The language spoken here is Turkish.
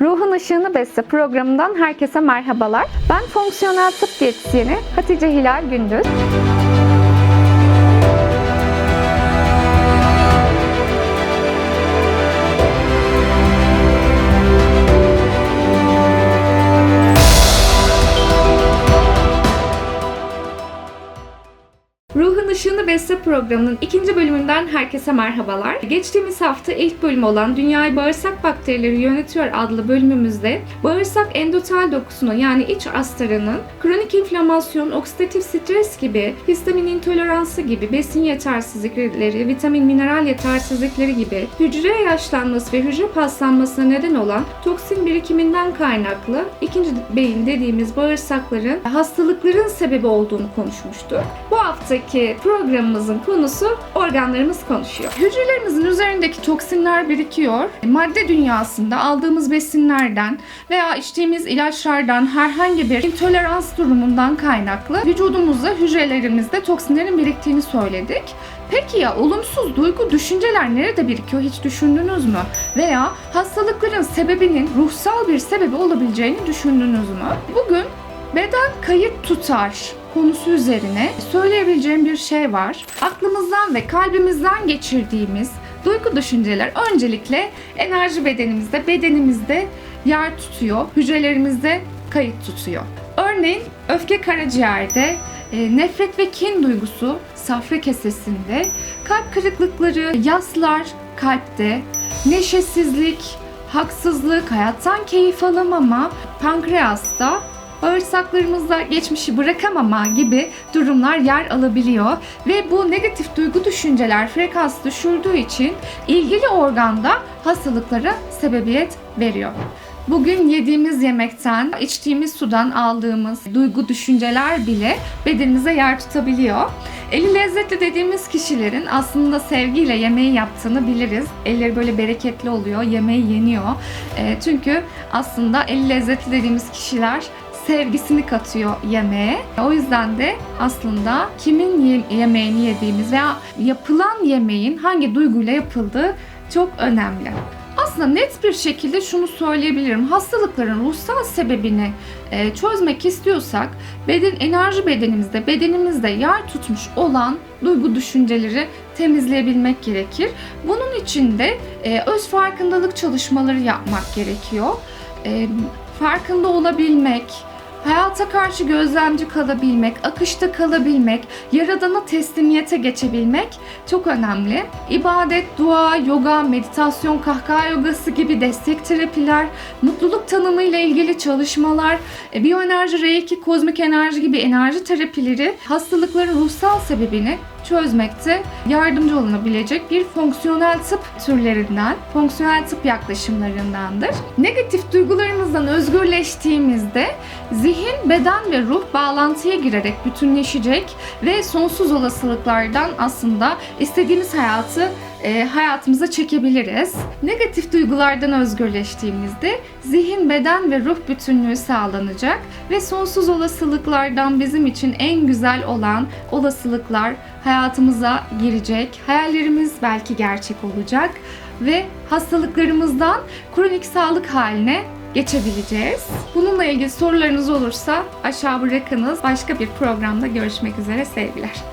Ruhun Işığını Besle programından herkese merhabalar. Ben fonksiyonel tıp diyetisyeni Hatice Hilal Gündüz. Işığını Besle programının ikinci bölümünden herkese merhabalar. Geçtiğimiz hafta ilk bölüm olan Dünyayı Bağırsak Bakterileri Yönetiyor adlı bölümümüzde bağırsak endotel dokusunu yani iç astarının kronik inflamasyon, oksidatif stres gibi, histamin intoleransı gibi, besin yetersizlikleri, vitamin mineral yetersizlikleri gibi hücre yaşlanması ve hücre paslanmasına neden olan toksin birikiminden kaynaklı ikinci beyin dediğimiz bağırsakların hastalıkların sebebi olduğunu konuşmuştuk. Bu haftaki programımızın konusu organlarımız konuşuyor. Hücrelerimizin üzerindeki toksinler birikiyor. Madde dünyasında aldığımız besinlerden veya içtiğimiz ilaçlardan herhangi bir intolerans durumundan kaynaklı vücudumuzda hücrelerimizde toksinlerin biriktiğini söyledik. Peki ya olumsuz duygu, düşünceler nerede birikiyor hiç düşündünüz mü? Veya hastalıkların sebebinin ruhsal bir sebebi olabileceğini düşündünüz mü? Bugün beden kayıt tutar konusu üzerine söyleyebileceğim bir şey var. Aklımızdan ve kalbimizden geçirdiğimiz duygu düşünceler öncelikle enerji bedenimizde, bedenimizde yer tutuyor, hücrelerimizde kayıt tutuyor. Örneğin öfke karaciğerde, e, nefret ve kin duygusu safra kesesinde, kalp kırıklıkları, yaslar kalpte, neşesizlik, haksızlık, hayattan keyif alamama, pankreasta, bağırsaklarımızda geçmişi bırakamama gibi durumlar yer alabiliyor ve bu negatif duygu düşünceler frekans düşürdüğü için ilgili organda hastalıklara sebebiyet veriyor. Bugün yediğimiz yemekten, içtiğimiz sudan aldığımız duygu düşünceler bile bedenimize yer tutabiliyor. Eli lezzetli dediğimiz kişilerin aslında sevgiyle yemeği yaptığını biliriz. Elleri böyle bereketli oluyor, yemeği yeniyor. E, çünkü aslında eli lezzetli dediğimiz kişiler sevgisini katıyor yemeğe. O yüzden de aslında kimin ye- yemeğini yediğimiz veya yapılan yemeğin hangi duyguyla yapıldığı çok önemli. Aslında net bir şekilde şunu söyleyebilirim. Hastalıkların ruhsal sebebini e, çözmek istiyorsak beden enerji bedenimizde, bedenimizde yer tutmuş olan duygu düşünceleri temizleyebilmek gerekir. Bunun için de e, öz farkındalık çalışmaları yapmak gerekiyor. E, farkında olabilmek, hayata karşı gözlemci kalabilmek, akışta kalabilmek, yaradana teslimiyete geçebilmek çok önemli. İbadet, dua, yoga, meditasyon, kahkaha yogası gibi destek terapiler, mutluluk tanımı ile ilgili çalışmalar, e, biyoenerji, reiki, kozmik enerji gibi enerji terapileri hastalıkların ruhsal sebebini çözmekte yardımcı olunabilecek bir fonksiyonel tıp türlerinden, fonksiyonel tıp yaklaşımlarındandır. Negatif duygularımızdan özgürleştiğimizde zihin, beden ve ruh bağlantıya girerek bütünleşecek ve sonsuz olasılıklardan aslında istediğimiz hayatı e, hayatımıza çekebiliriz. Negatif duygulardan özgürleştiğimizde zihin, beden ve ruh bütünlüğü sağlanacak ve sonsuz olasılıklardan bizim için en güzel olan olasılıklar hayatımıza girecek. Hayallerimiz belki gerçek olacak ve hastalıklarımızdan kronik sağlık haline geçebileceğiz. Bununla ilgili sorularınız olursa aşağı bırakınız. Başka bir programda görüşmek üzere sevgiler.